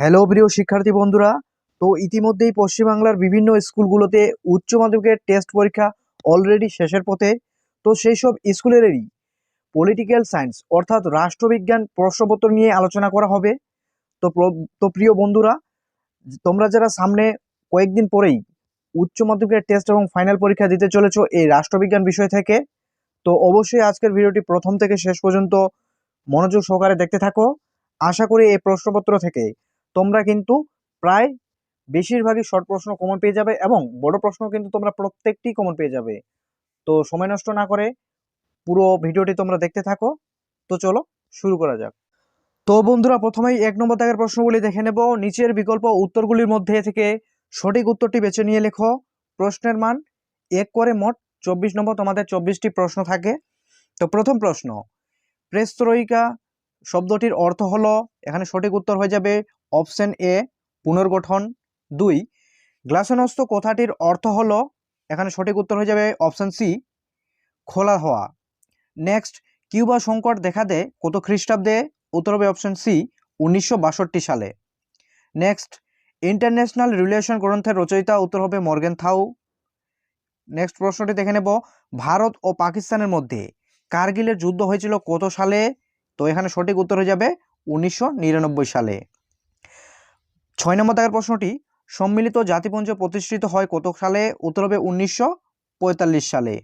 Hello প্রিয় শিক্ষার্থী বন্ধুরা, তো ইতিমধ্যেই পশ্চিমবাংলার বিভিন্ন স্কুলগুলোতে উচ্চ মাধ্যমিকের টেস্ট পরীক্ষা অলরেডি শেষের পথে, তো সেই সব স্কুলেরই পলিটিক্যাল সায়েন্স অর্থাৎ রাষ্ট্রবিজ্ঞান প্রশ্নপত্র নিয়ে আলোচনা করা হবে। তো তো প্রিয় বন্ধুরা, তোমরা যারা সামনে কয়েকদিন পরেই উচ্চ মাধ্যমিকের টেস্ট এবং ফাইনাল পরীক্ষা দিতে চলেছ এই রাষ্ট্রবিজ্ঞান বিষয় থেকে, তো অবশ্যই আজকের ভিডিওটি প্রথম থেকে শেষ পর্যন্ত মনোযোগ সহকারে দেখতে থাকো। আশা করি এই প্রশ্নপত্র থেকে তোমরা কিন্তু প্রায় বেশিরভাগই শর্ট প্রশ্ন কমন পেয়ে যাবে এবং বড় প্রশ্ন কিন্তু তোমরা প্রত্যেকটি কমন পেয়ে যাবে। তো সময় নষ্ট না করে পুরো ভিডিওটি তোমরা দেখতে থাকো। তো চলো শুরু করা যাক। তো বন্ধুরা, প্রথমেই এক নম্বর দাগের প্রশ্নগুলি দেখে নেব। নিচের বিকল্প উত্তরগুলির মধ্যে থেকে সঠিক উত্তরটি বেছে নিয়ে লেখো। প্রশ্নের মান এক করে মোট চব্বিশ নম্বর, তোমাদের চব্বিশটি প্রশ্ন থাকে। তো প্রথম প্রশ্ন প্রেস্ত্রয়িকা শব্দটির অর্থ হলো, এখানে সঠিক উত্তর হয়ে যাবে অপশন এ, পুনর্গঠন। দুই গ্লাসনস্ত কথাটির অর্থ হলো, এখানে সঠিক উত্তর হয়ে যাবে অপশন সি, খোলা হওয়া। নেক্সট, কিউবা সংকট দেখা দেয় কত খ্রিস্টাব্দে? উত্তর হবে অপশন সি, উনিশশো বাষট্টি সালে। নেক্সট, ইন্টারন্যাশনাল রিলেশন গ্রন্থের রচয়িতা উত্তর হবে মর্গেন থাউ। নেক্সট প্রশ্নটি দেখে নেব, ভারত ও পাকিস্তানের মধ্যে কার্গিলের যুদ্ধ হয়েছিল কত সালে? তো এখানে সঠিক উত্তর হয়ে যাবে উনিশশো নিরানব্বই সালে। ছয় নম্বর দাগের প্রশ্নটি, সম্মিলিত জাতিপুঞ্জ প্রতিষ্ঠিত হয় কত সালে? উত্তর হবে উনিশশো পঁয়তাল্লিশ সালে।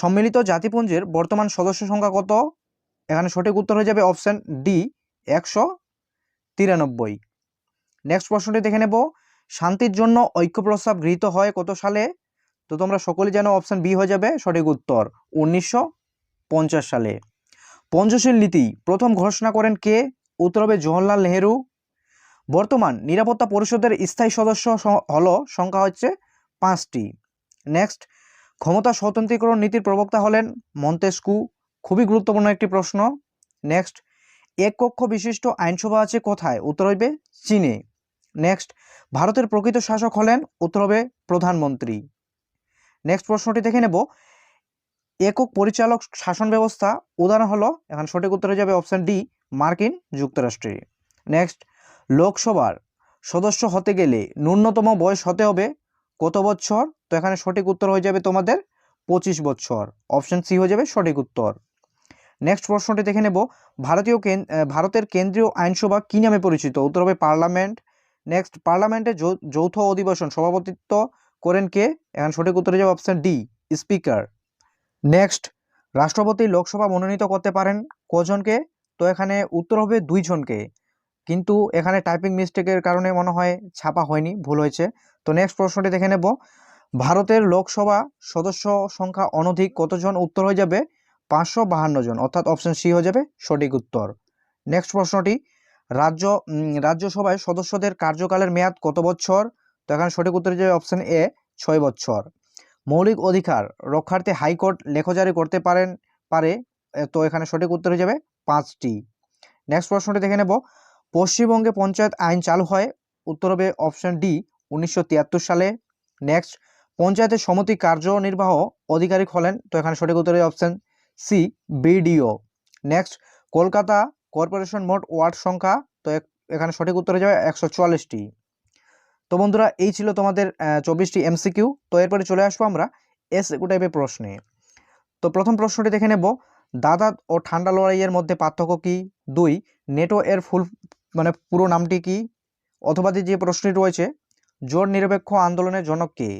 সম্মিলিত জাতিপুঞ্জের বর্তমান সদস্য সংখ্যা কত? এখানে সঠিক উত্তর হয়ে যাবে অপশন ডি, একশো তিরানব্বই। নেক্সট প্রশ্নটি দেখে নেব, শান্তির জন্য ঐক্য প্রস্তাব গৃহীত হয় কত সালে? তো তোমরা সকলেই জানো অপশন বি হয়ে যাবে সঠিক উত্তর, উনিশশো পঞ্চাশ সালে। পঞ্চশীল নীতি প্রথম ঘোষণা করেন কে? উত্তর হবে জওহরলাল নেহেরু। বর্তমান নিরাপত্তা পরিষদের স্থায়ী সদস্য হলো, সংখ্যা হচ্ছে পাঁচটি। নেক্সট ক্ষমতা স্বতন্ত্রীকরণ নীতির প্রবক্তা হলেন মন্তেস্কু খুবই গুরুত্বপূর্ণ একটি প্রশ্ন। নেক্সট এক কক্ষ বিশিষ্ট আইনসভা আছে কোথায়? উত্তর হইবে চীনে। নেক্সট ভারতের প্রকৃত শাসক হলেন উত্তর হবে প্রধানমন্ত্রী। নেক্সট প্রশ্নটি দেখে নেব। একক পরিচালক শাসন ব্যবস্থা। উদাহরণ হলো, এখন সঠিক উত্তর যাবে অপশান ডি মার্কিন যুক্তরাষ্ট্রে। নেক্সট লোকসভার সদস্য হতে গেলে ন্যূনতম বয়স হতে হবে কত বছর? তো এখানে সঠিক উত্তর হয়ে যাবে তোমাদের পঁচিশ বছর। অপশন সি হয়ে যাবে সঠিক উত্তর। নেক্সট প্রশ্নটি দেখে নেব। ভারতীয় ভারতের কেন্দ্রীয় আইনসভা কী নামে পরিচিত? উত্তর হবে পার্লামেন্ট। নেক্সট পার্লামেন্টে যৌথ অধিবেশন সভাপতিত্ব করেন কে? এখন সঠিক উত্তর যাবে অপশান ডি স্পিকার নেক্সট, রাষ্ট্রপতি লোকসভা মনোনীত করতে পারেন। কজনকে? তো এখানে উত্তর হবে দুইজনকে। কিন্তু এখানে টাইপিং মিস্টেকের কারণে মনে হয় ছাপা হয়নি, ভুল হয়েছে। তো নেক্সট প্রশ্নটি দেখে নেব। ভারতের লোকসভা সদস্য সংখ্যা অনধিক কতজন? উত্তর হয়ে যাবে পাঁচশো বাহান্ন জন। অর্থাৎ অপশন সি হয়ে যাবে সঠিক উত্তর। নেক্সট প্রশ্নটি, রাজ্য রাজ্যসভায় সদস্যদের কার্যকালের মেয়াদ কত বছর? তো এখানে সঠিক উত্তর যাবে অপশন এ ছয় বছর। মৌলিক অধিকার রক্ষার্থে হাইকোর্ট লেখজারি করতে পারেন, পারে তো এখানে সঠিক উত্তর হয়ে যাবে পাঁচটি। নেক্সট প্রশ্নটি দেখে নেব। পশ্চিমবঙ্গে পঞ্চায়েত আইন চালু হয়, উত্তর হবে অপশন ডি উনিশশো তিয়াত্তর সালে। নেক্সট পঞ্চায়েতের সমিতি কার্যনির্বাহ আধিকারিক হলেন, তো এখানে সঠিক উত্তর হবে option C BDO next Kolkata corporation মোট ওয়ার্ড সংখ্যা, তো এখানে সঠিক উত্তর হয়ে যাবে একশো চুয়াল্লিশটি। তো বন্ধুরা, এই ছিল তোমাদের চব্বিশটি এমসিকিউ তো এরপরে চলে আসব আমরা এস টাইপের প্রশ্নে তো প্রথম প্রশ্নটি দেখে নেব। দাদা ও ঠান্ডা লড়াইয়ের মধ্যে পার্থক্য কি? দুই, নেটো এর ফুল মানে পুরো নামটি কি? অথবা যে প্রশ্নটি রয়েছে জোট নিরপেক্ষ আন্দোলনের জনক কে?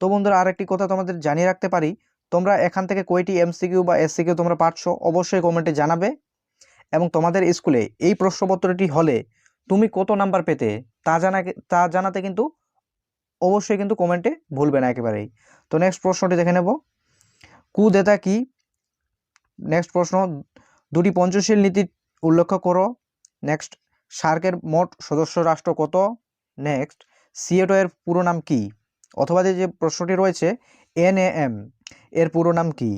তো বন্ধুরা, আরেকটি কথা তোমাদের জানিয়ে রাখতে পারি। তোমরা এখান থেকে কয়টি এমসিকিউ বা এসসিকিউ তোমরা পাচ্ছ অবশ্যই কমেন্টে জানাবে। এবং তোমাদের স্কুলে এই প্রশ্নপত্রটি হলে তুমি কত নাম্বার পেতে, তা জানা তা জানাতে কিন্তু অবশ্যই কিন্তু কমেন্টে ভুলবে না একেবারেই। তো নেক্সট প্রশ্নটি দেখে নেব। কুদেতা কি? নেক্সট প্রশ্ন, দুটি পঞ্চশীল নীতি উল্লেখ করো। নেক্সট সার্কের মোট সদস্য রাষ্ট্র কত? নেক্সট সিএটো এর পুরো নাম কি? অথবা যে প্রশ্নটি রয়েছে, এনএএম, এর পুরো নাম কি?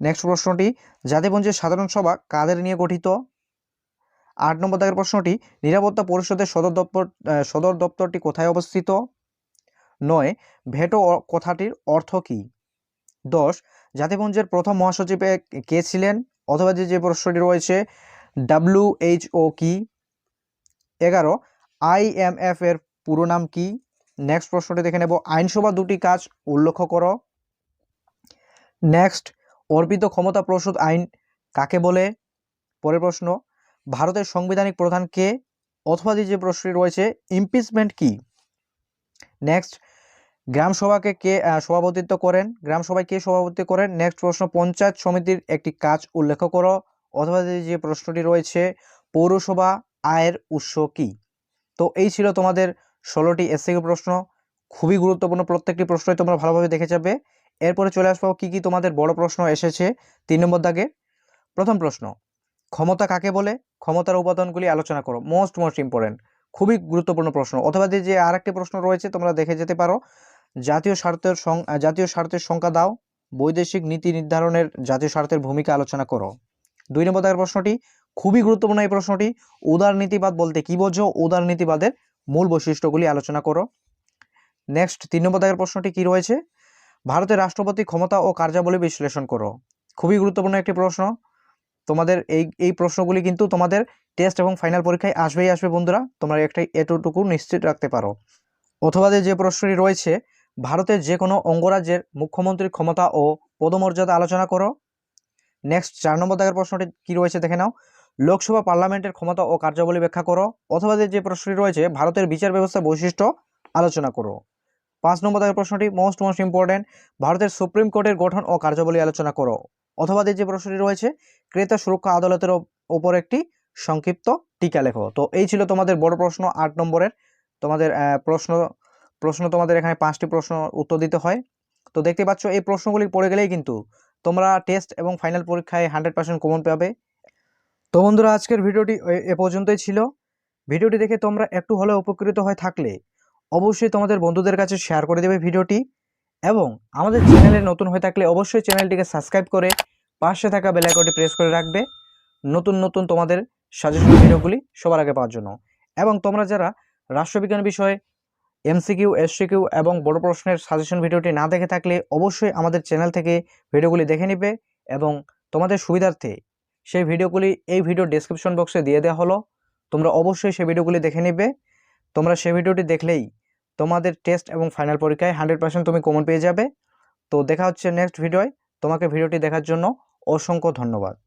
নেক্সট প্রশ্নটি, জাতিপুঞ্জের সাধারণ সভা কাদের নিয়ে গঠিত? আট নম্বর দাগের প্রশ্নটি, নিরাপত্তা পরিষদের সদর দপ্তর সদর দপ্তরটি কোথায় অবস্থিত? নয়, ভেটো কথাটির অর্থ কী? দশ জাতিপুঞ্জের প্রথম মহাসচিবে কে ছিলেন? অথবা যে যে প্রশ্নটি রয়েছে ডাব্লিউএইচও কি? এগারো আইএমএফ এর পুরো নাম কি? নেক্সট প্রশ্নটি দেখে নেব, আইনসভা দুটি কাজ উল্লেখ করো। নেক্সট অর্পিত ক্ষমতা প্রসূত আইন কাকে বলে? পরের প্রশ্ন ভারতের সাংবিধানিক প্রধান কে? অথবা যে প্রশ্নটি রয়েছে ইমপিচমেন্ট কি? নেক্সট গ্রাম সভাকে কে সভাপতিত্ব করেন? গ্রাম সভায় কে সভাপতি করেন? নেক্সট প্রশ্ন, পঞ্চায়েত সমিতির একটি কাজ উল্লেখ করো। অথবা যে- প্রশ্নটি রয়েছে, পৌরসভা আয়ের উৎস কি? তো এই ছিল তোমাদের ষোলোটি এসসিকিউ প্রশ্ন। খুবই গুরুত্বপূর্ণ প্রত্যেকটি প্রশ্নই তোমরা ভালোভাবে দেখে যাবে। এরপরে চলে আসব, কি কি তোমাদের বড় প্রশ্ন এসেছে তিন নম্বর দাগে। প্রথম প্রশ্ন ক্ষমতা কাকে বলে? ক্ষমতার উপাদানগুলি আলোচনা করো। মোস্ট মোস্ট ইম্পর্টেন্ট খুবই গুরুত্বপূর্ণ প্রশ্ন। অথবা যে- যে আরেকটি প্রশ্ন রয়েছে, তোমরা দেখে যেতে পারো। জাতীয় স্বার্থের জাতীয় স্বার্থের সংখ্যা দাও। বৈদেশিক নীতি নির্ধারণের জাতীয় স্বার্থের ভূমিকা আলোচনা করো। দুই নম্বর দাগের প্রশ্নটি, খুবই গুরুত্বপূর্ণ এই প্রশ্নটি। উদারনীতিবাদ বলতে কি বোঝো? উদারনীতিবাদের মূল বৈশিষ্ট্যগুলি আলোচনা করো। নেক্সট তিন নম্বর দাগের প্রশ্নটি কি রয়েছে? ভারতের রাষ্ট্রপতি ক্ষমতা ও কার্যাবলী বিশ্লেষণ করো। খুবই গুরুত্বপূর্ণ একটি প্রশ্ন। তোমাদের এই এই প্রশ্নগুলি কিন্তু তোমাদের টেস্ট এবং ফাইনাল পরীক্ষায় আসবেই আসবে বন্ধুরা। তোমরা একটা এতটুকু নিশ্চিত রাখতে পারো। অথবা যে- প্রশ্নটি রয়েছে, ভারতের যে কোনো অঙ্গরাজ্যের মুখ্যমন্ত্রীর ক্ষমতা ও পদমর্যাদা আলোচনা করো। নেক্সট চার নম্বর দাগের প্রশ্নটি কি রয়েছে দেখে নাও। লোকসভা পার্লামেন্টের ক্ষমতা ও কার্যাবলী ব্যাখ্যা করো। অথবা যে- প্রশ্নটি রয়েছে, ভারতের বিচার ব্যবস্থা বৈশিষ্ট্য আলোচনা করো। পাঁচ নম্বর দাগের প্রশ্নটি মোস্ট মোস্ট ইম্পর্টেন্ট ভারতের সুপ্রিম কোর্টের গঠন ও কার্যাবলী আলোচনা করো। অথবা যে প্রশ্নটি রয়েছে ক্রেতা সুরক্ষা আদালতের ওপ- ওপর একটি সংক্ষিপ্ত টিকা লেখো। তো এই ছিল তোমাদের বড় প্রশ্ন আট নম্বরের। তোমাদের প্রশ্ন প্রশ্ন তোমাদের এখানে পাঁচটি প্রশ্ন উত্তর দিতে হয়। তো দেখতে পাচ্ছ, এই প্রশ্নগুলি পড়ে গেলেই কিন্তু তোমরা টেস্ট এবং ফাইনাল পরীক্ষায় হান্ড্রেড পার্সেন্ট কমন পাবে। তো বন্ধুরা, আজকের ভিডিওটি এ- পর্যন্তই ছিল। ভিডিওটি দেখে তোমরা একটু হলেও উপকৃত হয়ে থাকলে অবশ্যই তোমাদের বন্ধুদের কাছে শেয়ার করে দেবে ভিডিওটি। এবং আমাদের চ্যানেলে নতুন হয়ে থাকলে অবশ্যই চ্যানেলটিকে সাবস্ক্রাইব করে পাশে থাকা বেল আইকনটি প্রেস করে রাখবে। নতুন নতুন তোমাদের সাজেশন ভিডিওগুলি সবার আগে পাওয়ার জন্য। এবং তোমরা যারা রাষ্ট্রবিজ্ঞান বিষয়ে এমসিকিউ এসসিকিউ এবং বড় প্রশ্নের সাজেশন ভিডিওটি না দেখে থাকলে অবশ্যই আমাদের চ্যানেল থেকে ভিডিওগুলি দেখে নিবে এবং তোমাদের সুবিধার্থে সেই ভিডিওগুলি এই ভিডিও ডেসক্রিপশন বক্সে দিয়ে দেওয়া হলো। তোমরা অবশ্যই সেই ভিডিওগুলি দেখে নিবে। তোমরা সেই ভিডিওটি দেখলেই তোমাদের টেস্ট এবং ফাইনাল পরীক্ষায় হান্ড্রেড পার্সেন্ট তুমি কমন পেয়ে যাবে। তো দেখা হচ্ছে নেক্সট ভিডিওয় তোমাকে ভিডিওটি দেখার জন্য অসংখ্য ধন্যবাদ।